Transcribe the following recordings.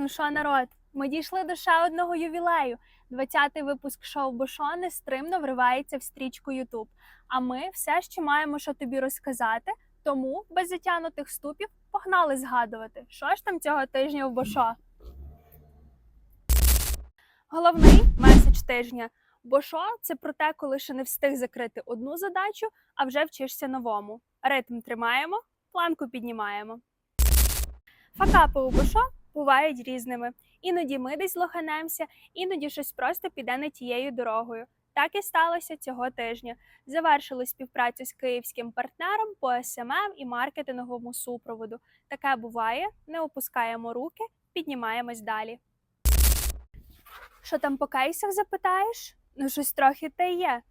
Ну що, народ, ми дійшли до ще одного ювілею. 20-й випуск шоу Бошо нестримно вривається в стрічку Ютуб. А ми все ще маємо що тобі розказати. Тому без затягнутих ступів погнали згадувати, що ж там цього тижня в Бошо. Головний меседж тижня. Бошо це про те, коли ще не встиг закрити одну задачу, а вже вчишся новому. Ритм тримаємо, планку піднімаємо. Факапи у Бошо бувають різними. Іноді ми десь лоханемося, іноді щось просто піде не тією дорогою. Так і сталося цього тижня. Завершили співпрацю з київським партнером по СММ і маркетинговому супроводу. Таке буває, не опускаємо руки, піднімаємось далі. Що там по кейсах запитаєш? Ну, щось трохи те є.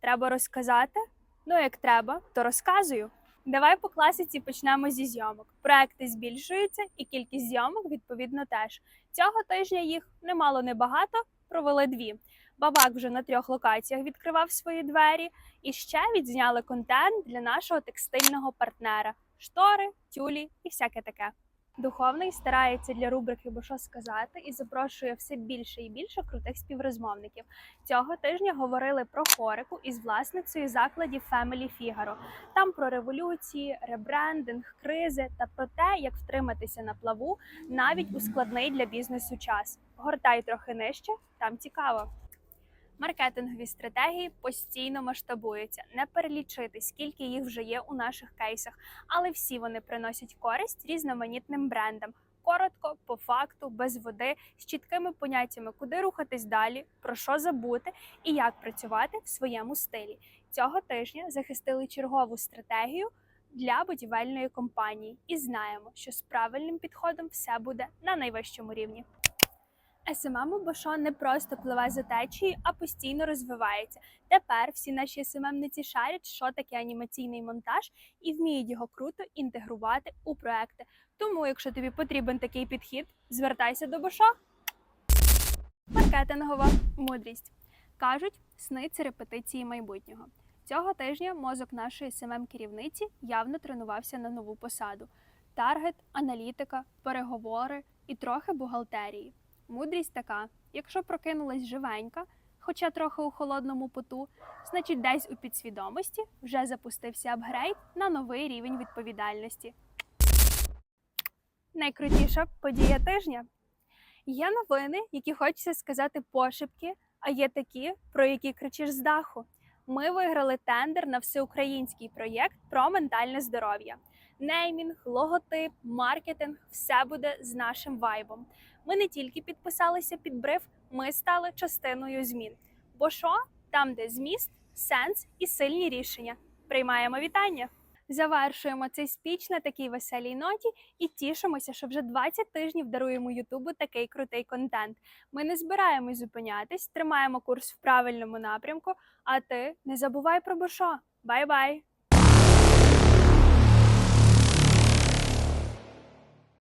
Треба розказати? Ну, як треба, то розказую. Давай по класиці почнемо зі зйомок. Проекти збільшуються, і кількість зйомок відповідно теж. Цього тижня їх немало небагато, провели дві. Бабак вже на трьох локаціях відкривав свої двері, і ще відзняли контент для нашого текстильного партнера: штори, тюлі і всяке таке. Духовний старається для рубрики Бо що сказати і запрошує все більше і більше крутих співрозмовників. Цього тижня говорили про хорику із власницею закладів Family Figaro. Там про революції, ребрендинг, кризи та про те, як втриматися на плаву навіть у складний для бізнесу час. Гортай трохи нижче, там цікаво. Маркетингові стратегії постійно масштабуються. Не перелічити, скільки їх вже є у наших кейсах, але всі вони приносять користь різноманітним брендам. Коротко, по факту, без води, з чіткими поняттями, куди рухатись далі, про що забути і як працювати в своєму стилі. Цього тижня захистили чергову стратегію для будівельної компанії і знаємо, що з правильним підходом все буде на найвищому рівні. SMM у Бошо не просто пливе за течією, а постійно розвивається. Тепер всі наші SMM-ниці шарять, що таке анімаційний монтаж, і вміють його круто інтегрувати у проекти. Тому, якщо тобі потрібен такий підхід, звертайся до Бошо. Маркетингова мудрість. Кажуть, сни це репетиції майбутнього. Цього тижня мозок нашої smm керівниці явно тренувався на нову посаду: таргет, аналітика, переговори і трохи бухгалтерії. Мудрість така: якщо прокинулась живенька, хоча трохи у холодному поту, значить десь у підсвідомості вже запустився апгрейд на новий рівень відповідальності. Найкрутіша подія тижня. Є новини, які хочеться сказати пошепки, а є такі, про які кричиш з даху. Ми виграли тендер на всеукраїнський проєкт про ментальне здоров'я. Неймінг, логотип, маркетинг все буде з нашим вайбом. Ми не тільки підписалися під бриф, ми стали частиною змін. Бо що там, де зміст, сенс і сильні рішення. Приймаємо вітання. Завершуємо цей спіч на такій веселій ноті і тішимося, що вже 20 тижнів даруємо Ютубу такий крутий контент. Ми не збираємось зупинятись, тримаємо курс в правильному напрямку. А ти не забувай про бошо. Бай-бай!